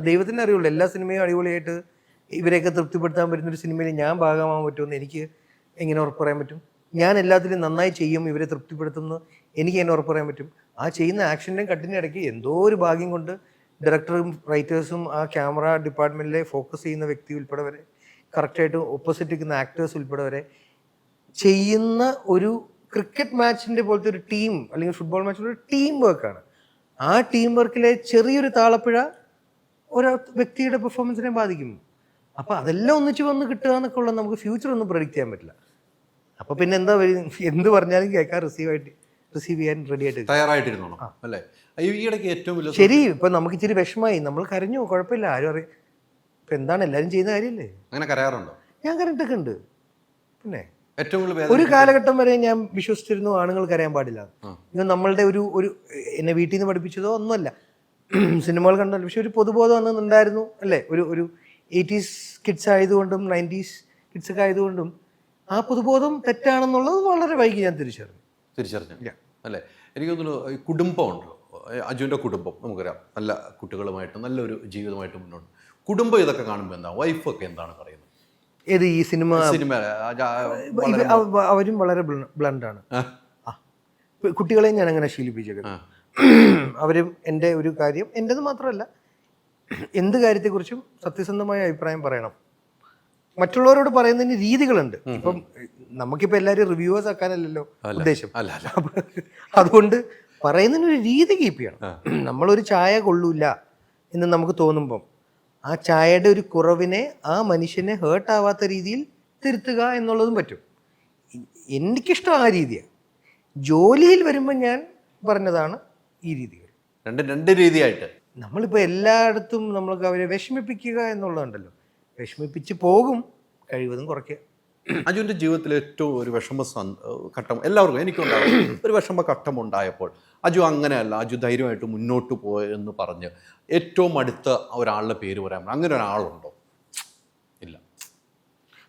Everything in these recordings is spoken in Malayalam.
ദൈവത്തിന് അറിയുള്ളൂ എല്ലാ സിനിമയും അടിപൊളിയായിട്ട് ഇവരെയൊക്കെ തൃപ്തിപ്പെടുത്താൻ പറ്റുന്ന ഒരു സിനിമയിൽ ഞാൻ ഭാഗമാകാൻ പറ്റുമെന്ന് എനിക്ക് എങ്ങനെ ഉറപ്പ് പറയാൻ പറ്റും? ഞാൻ എല്ലാത്തിലും നന്നായി ചെയ്യും ഇവരെ തൃപ്തിപ്പെടുത്തുന്നു എനിക്ക് എന്നെ ഉറപ്പ് പറയാൻ പറ്റും. ആ ചെയ്യുന്ന ആക്ഷന്റെയും കട്ടിന്റെ ഇടയ്ക്ക് എന്തോ ഒരു ഭാഗ്യം കൊണ്ട് ഡയറക്ടറും റൈറ്റേഴ്സും ആ ക്യാമറ ഡിപ്പാർട്ട്മെന്റിലെ ഫോക്കസ് ചെയ്യുന്ന വ്യക്തി ഉൾപ്പെടെ വരെ കറക്റ്റായിട്ട് ഓപ്പോസിറ്റ് നിൽക്കുന്ന ആക്ടേഴ്സ് ഉൾപ്പെടെ വരെ ചെയ്യുന്ന ഒരു ക്രിക്കറ്റ് മാച്ചിന്റെ പോലത്തെ ഒരു ടീം അല്ലെങ്കിൽ ഫുട്ബോൾ മാച്ചിന്റെ ഒരു ടീം വർക്കാണ് ആ ടീം വർക്കിലെ ചെറിയൊരു താളപ്പിഴ ഒരു വ്യക്തിയുടെ പെർഫോമൻസിനെ ബാധിക്കും. അപ്പോൾ അതെല്ലാം ഒന്നിച്ച് വന്ന് കിട്ടുക എന്നൊക്കെ ഉള്ളത് നമുക്ക് ഫ്യൂച്ചർ ഒന്നും പ്രൊഡിക്റ്റ് ചെയ്യാൻ പറ്റില്ല. അപ്പോൾ പിന്നെ എന്താ എന്ത് പറഞ്ഞാലും കേൾക്കാൻ റിസീവ് ആയിട്ട് റിസീവ് ചെയ്യാൻ റെഡി ആയിട്ട് നിൽക്കും. അല്ലേ? ഈ ഇടയ്ക്ക് ഏറ്റവും വലിയ ശരി ഇപ്പം നമുക്ക് ഇച്ചിരി വിഷമായി നമ്മൾ കരഞ്ഞു കുഴപ്പമില്ല. ആരും അറിയാം ഇപ്പം എന്താണ് എല്ലാവരും ചെയ്യുന്ന കാര്യമല്ലേ? അങ്ങനെ കരയാറുണ്ടോ? ഞാൻ കരഞ്ഞിട്ടൊക്കെ ഉണ്ട്. പിന്നെ ഏറ്റവും കൂടുതൽ ഒരു കാലഘട്ടം വരെ ഞാൻ വിശ്വസിച്ചിരുന്നു ആണുങ്ങൾ കരയാൻ പാടില്ല. ഇത് നമ്മളുടെ ഒരു ഒരു എന്നെ വീട്ടിൽ നിന്ന് പഠിപ്പിച്ചതോ ഒന്നുമല്ല. സിനിമകൾ കണ്ടല്ലോ പക്ഷെ ഒരു പൊതുബോധം അന്ന് ഉണ്ടായിരുന്നു അല്ലേ? ഒരു ഒരു എയ്റ്റീസ് കിഡ്സ് ആയതുകൊണ്ടും നയന്റീസ് കിഡ്സ് ഒക്കെ ആയതുകൊണ്ടും ആ പൊതുബോധം തെറ്റാണെന്നുള്ളത് വളരെ വൈകി ഞാൻ തിരിച്ചറിഞ്ഞു. തിരിച്ചറിഞ്ഞു. അല്ലേ? എനിക്ക് തോന്നുന്നു ഈ കുടുംബമുണ്ട് അജുവിന്റെ കുടുംബം നമുക്കറിയാം. നല്ല കുട്ടികളുമായിട്ട് നല്ലൊരു ജീവിതമായിട്ട് മുന്നോട്ട്. കുടുംബം ഇതൊക്കെ കാണുമ്പോൾ എന്താ? വൈഫൊക്കെ എന്താണ് പറയുന്നത്? ഏത് ഈ സിനിമ? സിനിമ അവരും വളരെ ബ്ലണ്ടാണ് കുട്ടികളെയും ഞാൻ അങ്ങനെ ശീലിപ്പിച്ചേക്കുന്നത്. അവരും എന്റെ ഒരു കാര്യം എന്റെത് മാത്രമല്ല എന്ത് കാര്യത്തെക്കുറിച്ചും സത്യസന്ധമായ അഭിപ്രായം പറയണം. മറ്റുള്ളവരോട് പറയുന്നതിന് രീതികളുണ്ട്. ഇപ്പം നമുക്കിപ്പോൾ എല്ലാവരും റിവ്യൂവേഴ്സ് ആക്കാനല്ലല്ലോ ഉദ്ദേശം. അതുകൊണ്ട് പറയുന്നതിനൊരു രീതി കീപ്പ് ചെയ്യണം. നമ്മളൊരു ചായ കൊള്ളൂല എന്ന് നമുക്ക് തോന്നുമ്പം ആ ചായയുടെ ഒരു കുറവിനെ ആ മനുഷ്യനെ ഹേർട്ടാവാത്ത രീതിയിൽ തിരുത്തുക എന്നുള്ളതും പറ്റും. എനിക്കിഷ്ടം ആ രീതിയാണ് ജോലിയിൽ വരുമ്പോൾ ഞാൻ പറഞ്ഞതാണ് ഈ രീതികൾ. രണ്ട് രണ്ട് രീതിയായിട്ട്. നമ്മളിപ്പോൾ എല്ലായിടത്തും നമ്മൾക്ക് അവരെ വിഷമിപ്പിക്കുക എന്നുള്ളതുണ്ടല്ലോ. വിഷമിപ്പിച്ച് പോകും കഴിവതും കുറയ്ക്കുക. അജുവിന്റെ ജീവിതത്തിൽ ഏറ്റവും ഒരു വിഷമ ഘട്ടം എല്ലാവർക്കും എനിക്കുണ്ടാവും. ഒരു വിഷമ ഘട്ടം ഉണ്ടായപ്പോൾ അജു അങ്ങനെയല്ല അജു ധൈര്യമായിട്ട് മുന്നോട്ട് പോയെന്ന് പറഞ്ഞ് ഏറ്റവും അടുത്ത ഒരാളുടെ പേര് പറയാൻ അങ്ങനെ ഒരാളുണ്ടോ? ഇല്ല.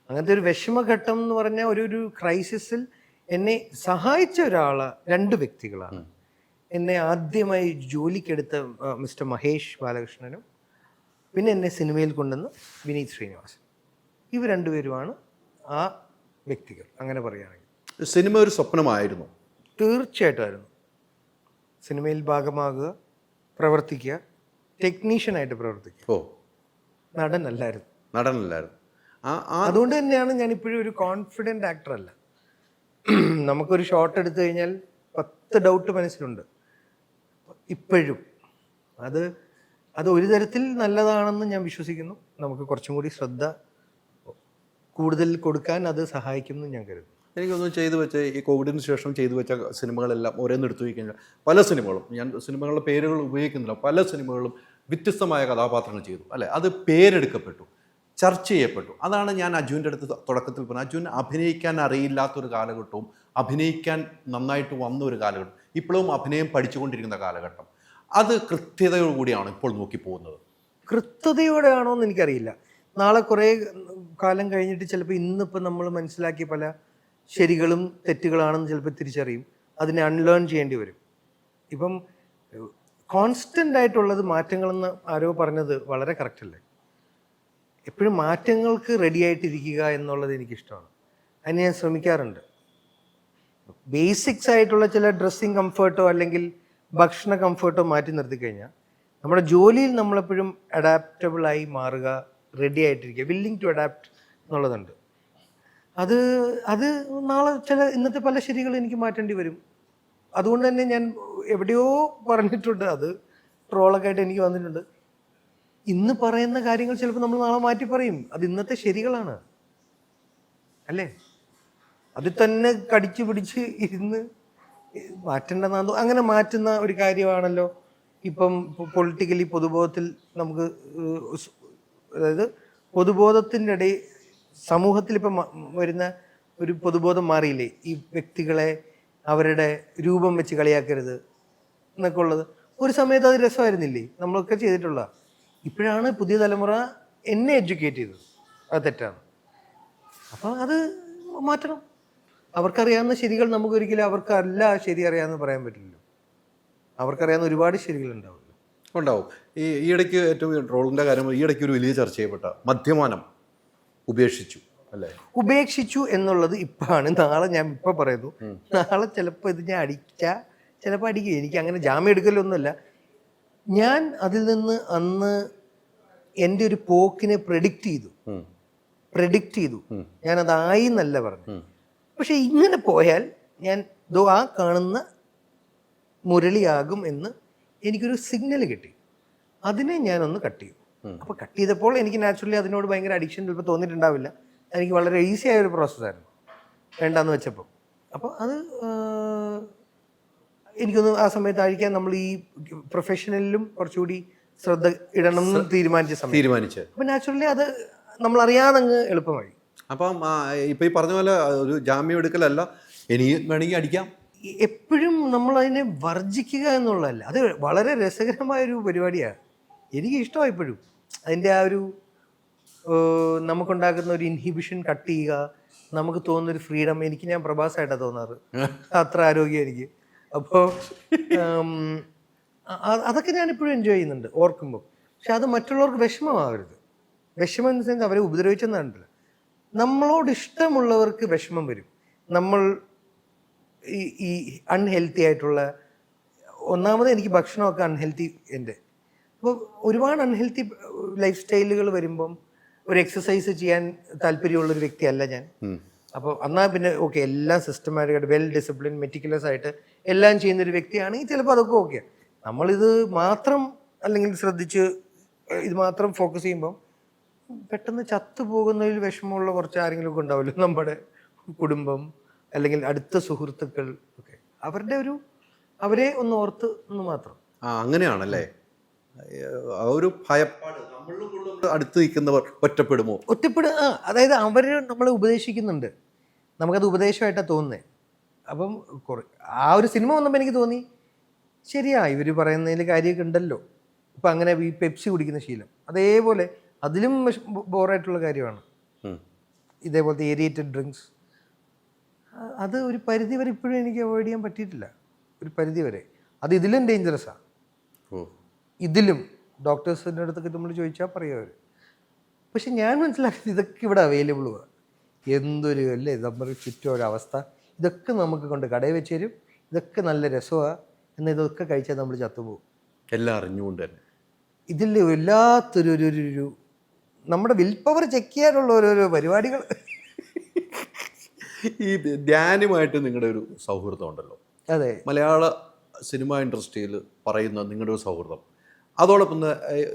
അങ്ങനത്തെ ഒരു വിഷമഘട്ടം എന്ന് പറഞ്ഞാൽ ഒരു ഒരു ക്രൈസിസിൽ എന്നെ സഹായിച്ച ഒരാൾ രണ്ട് വ്യക്തികളാണ്. എന്നെ ആദ്യമായി ജോലിക്കെടുത്ത മിസ്റ്റർ മഹേഷ് ബാലകൃഷ്ണനും പിന്നെ എന്നെ സിനിമയിൽ കൊണ്ടുവന്ന് വിനീത് ശ്രീനിവാസൻ. ഇവർ രണ്ടുപേരുമാണ് ആ വ്യക്തികൾ അങ്ങനെ പറയുകയാണെങ്കിൽ. സിനിമ ഒരു സ്വപ്നമായിരുന്നു. തീർച്ചയായിട്ടുമായിരുന്നു. സിനിമയിൽ ഭാഗമാകുക പ്രവർത്തിക്കുക ടെക്നീഷ്യനായിട്ട് പ്രവർത്തിക്കുക. ഓ. നടനല്ലായിരുന്നു. നടനല്ലായിരുന്നു. അതുകൊണ്ട് തന്നെയാണ് ഞാൻ ഇപ്പോഴും ഒരു കോൺഫിഡന്റ് ആക്ടർ അല്ല. നമുക്കൊരു ഷോട്ട് എടുത്തു കഴിഞ്ഞാൽ പത്ത് ഡൗട്ട് മനസ്സിലുണ്ട്. ഇപ്പോഴും. അത് അത് ഒരു തരത്തിൽ നല്ലതാണെന്ന് ഞാൻ വിശ്വസിക്കുന്നു. നമുക്ക് കുറച്ചും കൂടി ശ്രദ്ധ കൂടുതൽ കൊടുക്കാൻ അത് സഹായിക്കുമെന്ന് ഞാൻ കരുതുന്നു. എനിക്കൊന്നും ചെയ്തു വെച്ച ഈ കോവിഡിന് ശേഷം ചെയ്തു വെച്ച സിനിമകളെല്ലാം എടുത്തു പോയി കഴിഞ്ഞാൽ പല സിനിമകളും ഞാൻ സിനിമകളുടെ പേരുകൾ ഉപയോഗിക്കുന്നില്ല. പല സിനിമകളും വ്യത്യസ്തമായ കഥാപാത്രങ്ങൾ ചെയ്തു. അല്ലെ? അത് പേരെടുക്കപ്പെട്ടു ചർച്ച ചെയ്യപ്പെട്ടു. അതാണ് ഞാൻ അജുവിന്റെ അടുത്ത് തുടക്കത്തിൽ പറഞ്ഞത്. അജുവിന് അഭിനയിക്കാൻ അറിയില്ലാത്തൊരു കാലഘട്ടവും അഭിനയിക്കാൻ നന്നായിട്ട് വന്ന ഒരു കാലഘട്ടം ഇപ്പോഴും അഭിനയം പഠിച്ചുകൊണ്ടിരിക്കുന്ന കാലഘട്ടം. അത് കൃത്യതയോടുകൂടിയാണ് ഇപ്പോൾ നോക്കി പോകുന്നത്. കൃത്യതയോടെ ആണോ എന്ന് എനിക്കറിയില്ല. നാളെ കുറേ കാലം കഴിഞ്ഞിട്ട് ചിലപ്പോൾ ഇന്നിപ്പോൾ നമ്മൾ മനസ്സിലാക്കിയ പല ശരികളും തെറ്റുകളാണെന്ന് ചിലപ്പോൾ തിരിച്ചറിയും. അതിനെ അൺലേൺ ചെയ്യേണ്ടി വരും. ഇപ്പം കോൺസ്റ്റന്റ് ആയിട്ടുള്ളത് മാറ്റങ്ങളെന്ന് ആരോ പറഞ്ഞത് വളരെ കറക്റ്റ് അല്ലേ? എപ്പോഴും മാറ്റങ്ങൾക്ക് റെഡി ആയിട്ടിരിക്കുക എന്നുള്ളത് എനിക്കിഷ്ടമാണ്. അതിന് ഞാൻ ശ്രമിക്കാറുണ്ട്. ബേസിക്സ് ആയിട്ടുള്ള ചില ഡ്രസ്സിങ് കംഫർട്ടോ അല്ലെങ്കിൽ ഭക്ഷണ കംഫർട്ടോ മാറ്റി നിർത്തി കഴിഞ്ഞാൽ നമ്മുടെ ജോലിയിൽ നമ്മളെപ്പോഴും അഡാപ്റ്റബിൾ ആയി മാറുക റെഡി ആയിട്ടിരിക്കുക വില്ലിങ് ടു അഡാപ്റ്റ് എന്നുള്ളതുണ്ട്. അത് അത് നാളെ ചില ഇന്നത്തെ പല ശരികൾ എനിക്ക് മാറ്റേണ്ടി വരും. അതുകൊണ്ട് തന്നെ ഞാൻ എവിടെയോ പറഞ്ഞിട്ടുണ്ട് അത് ട്രോളൊക്കെ ആയിട്ട് എനിക്ക് വന്നിട്ടുണ്ട്. ഇന്ന് പറയുന്ന കാര്യങ്ങൾ ചിലപ്പോൾ നമ്മൾ നാളെ മാറ്റി പറയും. അത് ഇന്നത്തെ ശരികളാണ്. അല്ലേ? അതിൽ തന്നെ കടിച്ചു പിടിച്ച് ഇരുന്ന് മാറ്റേണ്ടെന്നാന്ന് അങ്ങനെ മാറ്റുന്ന ഒരു കാര്യമാണല്ലോ ഇപ്പം പൊളിറ്റിക്കലി പൊതുബോധത്തിൽ നമുക്ക് അതായത് പൊതുബോധത്തിന്റെ ഇടയിൽ സമൂഹത്തിൽ ഇപ്പം വരുന്ന ഒരു പൊതുബോധം മാറിയില്ലേ? ഈ വ്യക്തികളെ അവരുടെ രൂപം വെച്ച് കളിയാക്കരുത് എന്നൊക്കെ ഉള്ളത്. ഒരു സമയത്ത് അത് രസമായിരുന്നില്ലേ? നമ്മളൊക്കെ ചെയ്തിട്ടുള്ള. ഇപ്പോഴാണ് പുതിയ തലമുറ എന്നെ എഡ്യൂക്കേറ്റ് ചെയ്തത്. അത് തെറ്റാണ്. അപ്പം അത് മാറ്റണം. അവർക്കറിയാവുന്ന ശരികൾ നമുക്ക് ഒരിക്കലും അവർക്കല്ല ശരി അറിയാമെന്ന് പറയാൻ പറ്റില്ലല്ലോ. അവർക്കറിയാവുന്ന ഒരുപാട് ശരികൾ ഉണ്ടാവും. ഉണ്ടാവും ഈ ഈയിടയ്ക്ക് ഏറ്റവും ട്രോളിന്റെ കാര്യം ഈയിടയ്ക്ക് ഒരു വലിയ ചർച്ച ചെയ്യപ്പെട്ട മദ്യപാനം ഉപേക്ഷിച്ചു അല്ലേ? ഉപേക്ഷിച്ചു എന്നുള്ളത് ഇപ്പാണ്. നാളെ ഞാൻ ഇപ്പം പറയുന്നു. നാളെ ചിലപ്പോൾ ഇത് ഞാൻ അടിച്ച ചിലപ്പോൾ അടിക്കും. എനിക്ക് അങ്ങനെ ജാമ്യം എടുക്കലൊന്നുമല്ല. ഞാൻ അതിൽ നിന്ന് അന്ന് എന്റെ ഒരു പോക്കിനെ പ്രെഡിക്റ്റ് ചെയ്തു. പ്രെഡിക്റ്റ് ചെയ്തു. ഞാൻ അതായി എന്നല്ല പറഞ്ഞു. പക്ഷെ ഇങ്ങനെ പോയാൽ ഞാൻ ദോ ആ കാണുന്ന മുരളിയാകും എന്ന് എനിക്കൊരു സിഗ്നൽ കിട്ടി. അതിനെ ഞാനൊന്ന് കട്ട് ചെയ്തു. അപ്പോൾ കട്ട് ചെയ്തപ്പോൾ എനിക്ക് നാച്ചുറലി അതിനോട് ഭയങ്കര അഡിക്ഷൻ ചിലപ്പോൾ തോന്നിയിട്ടുണ്ടാവില്ല. എനിക്ക് വളരെ ഈസി ആയ ഒരു പ്രോസസ്സായിരുന്നു വേണ്ടാന്ന് വെച്ചപ്പോൾ. അപ്പോൾ അത് എനിക്കൊന്ന് ആ സമയത്ത് അഴിക്കാൻ നമ്മൾ ഈ പ്രൊഫഷണലിലും കുറച്ചുകൂടി ശ്രദ്ധ ഇടണം എന്ന് തീരുമാനിച്ച സമയം. തീരുമാനിച്ചു അപ്പോൾ നാച്ചുറലി അത് നമ്മൾ അറിയാതെ അങ്ങ് എളുപ്പമായി. അപ്പം ഇപ്പം ഈ പറഞ്ഞ പോലെ ഒരു ജാമ്യം എടുക്കലല്ല ഇനി വേണമെങ്കിൽ അടിക്കാം. എപ്പോഴും നമ്മൾ അതിനെ വർജിക്കുക എന്നുള്ളതല്ല. അത് വളരെ രസകരമായൊരു പരിപാടിയാണ്. എനിക്ക് ഇഷ്ടമായി ഇപ്പോഴും. അതിന്റെ ആ ഒരു നമുക്കുണ്ടാക്കുന്ന ഒരു ഇൻഹിബിഷൻ കട്ട് ചെയ്യുക നമുക്ക് തോന്നുന്ന ഒരു ഫ്രീഡം എനിക്ക് ഞാൻ പ്രഭാസമായിട്ടാണ് തോന്നാറ്. അത്ര ആരോഗ്യം എനിക്ക്. അപ്പോൾ അതൊക്കെ ഞാൻ എപ്പോഴും എൻജോയ് ചെയ്യുന്നുണ്ട് ഓർക്കുമ്പോൾ പക്ഷെ അത് മറ്റുള്ളവർക്ക് വിഷമമാകരുത് വിഷമം എന്ന് സെൻസ് അവരെ ഉപദ്രവിച്ചെന്നാണല്ലോ നമ്മളോട് ഇഷ്ടമുള്ളവർക്ക് വിഷമം വരും. നമ്മൾ ഈ ഈ അൺഹെൽത്തി ആയിട്ടുള്ള ഒന്നാമത് എനിക്ക് ഭക്ഷണമൊക്കെ അൺഹെൽത്തി എന്റെ അപ്പോൾ ഒരുപാട് അൺഹെൽത്തി ലൈഫ് സ്റ്റൈലുകൾ വരുമ്പം ഒരു എക്സസൈസ് ചെയ്യാൻ താല്പര്യമുള്ള ഒരു വ്യക്തിയല്ല ഞാൻ. അപ്പോൾ എന്നാൽ പിന്നെ ഓക്കെ എല്ലാം സിസ്റ്റമാറ്റിക്കായിട്ട് വെൽ ഡിസിപ്ലിൻ മെറ്റിക്കുലസ് ആയിട്ട് എല്ലാം ചെയ്യുന്ന ഒരു വ്യക്തിയാണെങ്കിൽ ചിലപ്പോൾ അതൊക്കെ ഓക്കെ നമ്മളിത് മാത്രം അല്ലെങ്കിൽ ശ്രദ്ധിച്ച് ഇത് മാത്രം ഫോക്കസ് ചെയ്യുമ്പം പെട്ടെന്ന് ചത്തു പോകുന്നതിൽ വിഷമമുള്ള കുറച്ച് ആരെങ്കിലും ഒക്കെ ഉണ്ടാവില്ല നമ്മുടെ കുടുംബം അല്ലെങ്കിൽ അടുത്ത സുഹൃത്തുക്കൾ ഒക്കെ. അവരുടെ ഒരു അവരെ ഒന്ന് ഓർത്ത് എന്ന് മാത്രം. ആ അങ്ങനെയാണല്ലേ? ആ ഒരു ഭയപ്പാട്. അടുത്ത് നിൽക്കുന്നവർ ഒറ്റപ്പെടുമോ? ഒറ്റപ്പെടുക ആ അതായത് അവർ നമ്മളെ ഉപദേശിക്കുന്നുണ്ട്. നമുക്കത് ഉപദേശമായിട്ടാണ് തോന്നുന്നത് അപ്പം കുറെ ആ ഒരു സിനിമ വന്നപ്പോൾ എനിക്ക് തോന്നി ശരിയാ ഇവർ പറയുന്നതിൽ കാര്യമൊക്കെ ഉണ്ടല്ലോ. ഇപ്പം അങ്ങനെ ഈ പെപ്സി കുടിക്കുന്ന ശീലം. അതേപോലെ അതിലും ബോറായിട്ടുള്ള കാര്യമാണ്. ഇതേപോലത്തെ ഏരിയേറ്റഡ് ഡ്രിങ്ക്സ് അത് ഒരു പരിധി വരെ ഇപ്പോഴും എനിക്ക് അവോയ്ഡ് ചെയ്യാൻ പറ്റിയിട്ടില്ല. ഒരു പരിധി വരെ. അത് ഇതിലും ഡേഞ്ചറസാണ് ഇതിലും. ഡോക്ടേഴ്സിന്റെ അടുത്തൊക്കെ നമ്മൾ ചോദിച്ചാൽ പറയും അവർ പക്ഷെ ഞാൻ മനസ്സിലാക്കിയത് ഇതൊക്കെ ഇവിടെ അവൈലബിളുമാണ് എന്തൊരു അല്ലേ നമ്മുടെ ചുറ്റും ഒരവസ്ഥ ഇതൊക്കെ നമുക്ക് കൊണ്ട് കടയിൽ വെച്ച് തരും. ഇതൊക്കെ നല്ല രസമാണ് എന്നാൽ ഇതൊക്കെ കഴിച്ചാൽ നമ്മൾ ചത്തുപോകും എല്ലാം അറിഞ്ഞുകൊണ്ട് തന്നെ. ഇതിൽ വല്ലാത്തൊരു ഒരു- ഒരു നമ്മുടെ വിൽ പവർ ചെക്ക് ചെയ്യാനുള്ള ഓരോരോ പരിപാടികൾ. ഈ ധ്യാനുമായിട്ട് നിങ്ങളുടെ ഒരു സൗഹൃദം ഉണ്ടല്ലോ. അതെ. മലയാള സിനിമ ഇൻഡസ്ട്രിയിൽ പറയുന്ന നിങ്ങളുടെ ഒരു സൗഹൃദം. അതോടൊപ്പം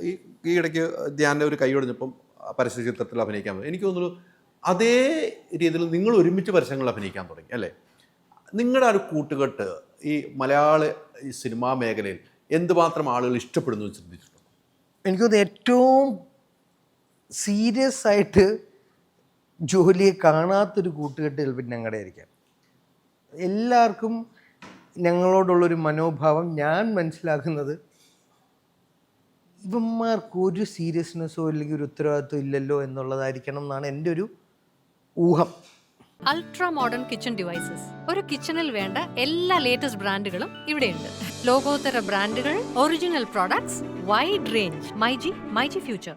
ഈ ഈ ഇടയ്ക്ക് ധ്യാന്റെ ഒരു കൈയൊടിഞ്ഞപ്പം പരസ്യ ചിത്രത്തിൽ അഭിനയിക്കാൻ. എനിക്ക് തോന്നുന്നു അതേ രീതിയിൽ നിങ്ങൾ ഒരുമിച്ച് പരസ്യങ്ങൾ അഭിനയിക്കാൻ തുടങ്ങി അല്ലേ? നിങ്ങളുടെ ഒരു കൂട്ടുകെട്ട് ഈ മലയാള ഈ സിനിമാ മേഖലയിൽ എന്തുമാത്രം ആളുകൾ ഇഷ്ടപ്പെടുന്നു ചിന്തിച്ചിട്ടുണ്ടോ എനിക്ക് തോന്നുന്നു ഏറ്റവും സീരിയസ് ആയിട്ട് ജോലിയെ കാണാത്തൊരു കൂട്ടുകെട്ട് ചിലപ്പോൾ ഞങ്ങളുടെ ആയിരിക്കാം. എല്ലാവർക്കും ഞങ്ങളോടുള്ളൊരു മനോഭാവം ഞാൻ മനസ്സിലാക്കുന്നത് ഇവന്മാർക്ക് ഒരു സീരിയസ്നെസ്സോ അല്ലെങ്കിൽ ഒരു ഉത്തരവാദിത്വം ഇല്ലല്ലോ എന്നുള്ളതായിരിക്കണം എന്നാണ് എന്റെ ഒരു ഊഹം. Ultra modern kitchen devices. ഒരു കിച്ചണിൽ വേണ്ട എല്ലാ ലേറ്റസ്റ്റ് ബ്രാൻഡുകളും ഇവിടെയുണ്ട്. ലോകോത്തര ബ്രാൻഡുകൾ original products wide range. MyG myG future.